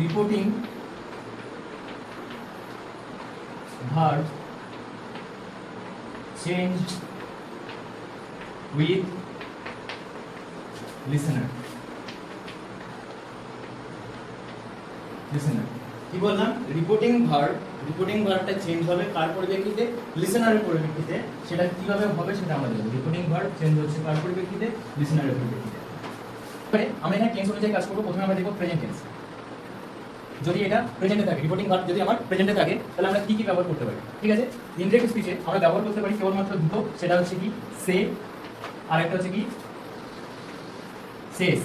Reporting verb changed with listener. Listener. কি বললাম? Reporting verb reporting ভার্বটা চেঞ্জ হবে কার পরিপ্রেক্ষিতে? লিসেনারের পরিপ্রেক্ষিতে। সেটা কীভাবে হবে সেটা আমরা দেখব রিপোর্টিং ভার্ব চেঞ্জ হচ্ছে কার পরিপ্রেক্ষিতে? লিসেনারের পরিপ্রেক্ষিতে। আমরা এখানে টেন্স অনুযায়ী কাজ করব। প্রথমে আমরা দেখব প্রেজেন্ট টেন্স যদি এটা প্রেজেন্টে থাকে রিপোর্টিং ভার্ব যদি আমার প্রেজেন্টে থাকে, তাহলে আমরা কি কি ব্যবহার করতে পারি? ঠিক আছে? ইনডিরেক্ট স্পিচে আমরা ব্যবহার করতে পারি কেবলমাত্র দুটো, সেটা হচ্ছে কি, সে, আর একটা হচ্ছে কি, শেষ।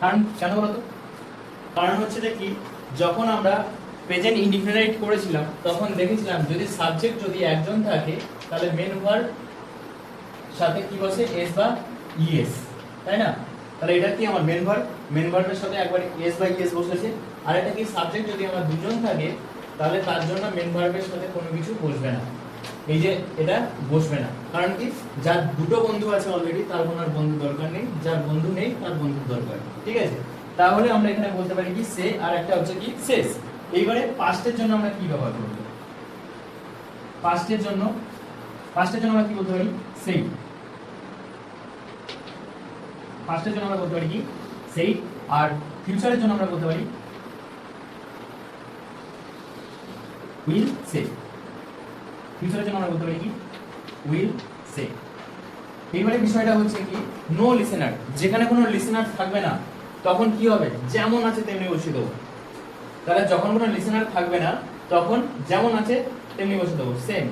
কারণ, কেন বলতো কারণ হচ্ছে যে কি, যখন আমরা প্রেজেন্ট ইনডিফিনাইট করেছিলাম, তখন দেখেছিলাম যদি সাবজেক্ট যদি একজন থাকে, তাহলে মেন ভার্ব সাথে কি বসে? এস বা ইএস তাই না? তাহলে এটা কি আমার মেন ভার্ব মেন ভার্বের সাথে একবার এস বাই এস বসেছে। আর এটা কি সাবজেক্ট যদি আমার দুজন থাকে, তাহলে তার জন্য মেন ভার্বের সাথে কোনো কিছু বসবে না। এই যে এটা বসবে না। কারণ কি? যার দুটো বন্ধু আছে অলরেডি তার কোনো আর বন্ধু দরকার নেই। যার বন্ধু নেই, তার বন্ধুর দরকার। ঠিক আছে? তাহলে আমরা এখানে বলতে পারি কি, সে আর একটা হচ্ছে কি, শেষ। এইবারে পাস্টের জন্য আমরা কি ব্যবহার করব? পাস্টের জন্য পাস্টের জন্য আমরা কি বলতে পারি? সেই পাস্টের জন্য আমরা বলতে পারি কি? সেই আর ফিউচারের জন্য আমরা বলতে পারি উইল সে ফিউচারের জন্য আমরা বলতে পারি কি? উইল সে এইবারে বিষয়টা হচ্ছে কি? নো লিসেনার যেখানে কোনো লিসেনার থাকবে না, তখন কি হবে? যেমন আছে তেমনি বসিয়ে দেবো। তাহলে যখন কোনো লিসেনার থাকবে না, তখন যেমন আছে তেমনি বসিয়ে দেবো। সেম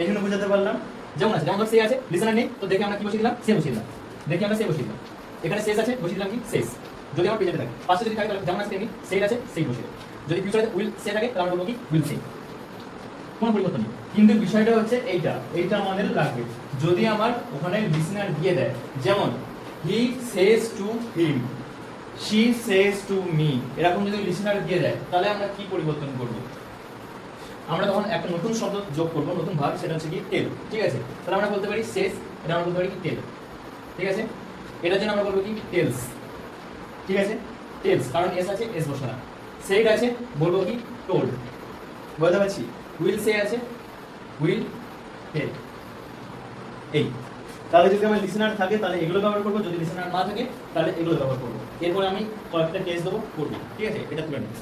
এখানে বোঝাতে পারলাম? যেমন আছে, যেমন সে আছে লিসেনার নেই, তো দেখে আমরা কি বসিয়ে দিলাম? সে বসিয়ে দিলাম। দেখে আমরা সে বসিয়ে দিলাম। এখানে শেষ আছে, বসিয়ে দিলাম কি? শেষ যদি আমার পেজে থাকে। পাশে যদি থাকে, তাহলে যেমন আছে তেমনি সেই আছে সেই বসিয়ে যদি ফিউচারে উইল সে থাকে, তাহলে আমরা বলব কি? উইল সে কোনো পরিবর্তন নেই। কিন্তু বিষয়টা হচ্ছে এইটা। এইটা আমাদের লাগবে। যদি আমার ওখানে লিসেনার দিয়ে দেয়, যেমন he says to him she says to me এরকম যদি লিসেনার দিয়ে দেয়, তাহলে আমরা কি পরিবর্তন করব? আমরা তখন একটা নতুন শব্দ যোগ করব, নতুন ভাব, সেটা হচ্ছে কি টেল ঠিক আছে? তাহলে আমরা বলতে পারি সেজ এটা আমরা বলতে পারি কি টেল ঠিক আছে? এটার জন্য আমরা বলব কি? টেলস ঠিক আছে? টেলস কারণ এস আছে এস বসে না সেইট আছে, বলব কি? টোল্ড বুঝতে পারছি? উইল সে আছে উইল টেল এই। তাহলে যদি আমার লিসেনার থাকে, তাহলে এগুলো ব্যবহার করব। যদি লিসেনার না থাকে, তাহলে এগুলো ব্যবহার করব। এরপরে আমি কয়েকটা টেস্ট দেবো, করব। ঠিক আছে? এটা তুলে নিই।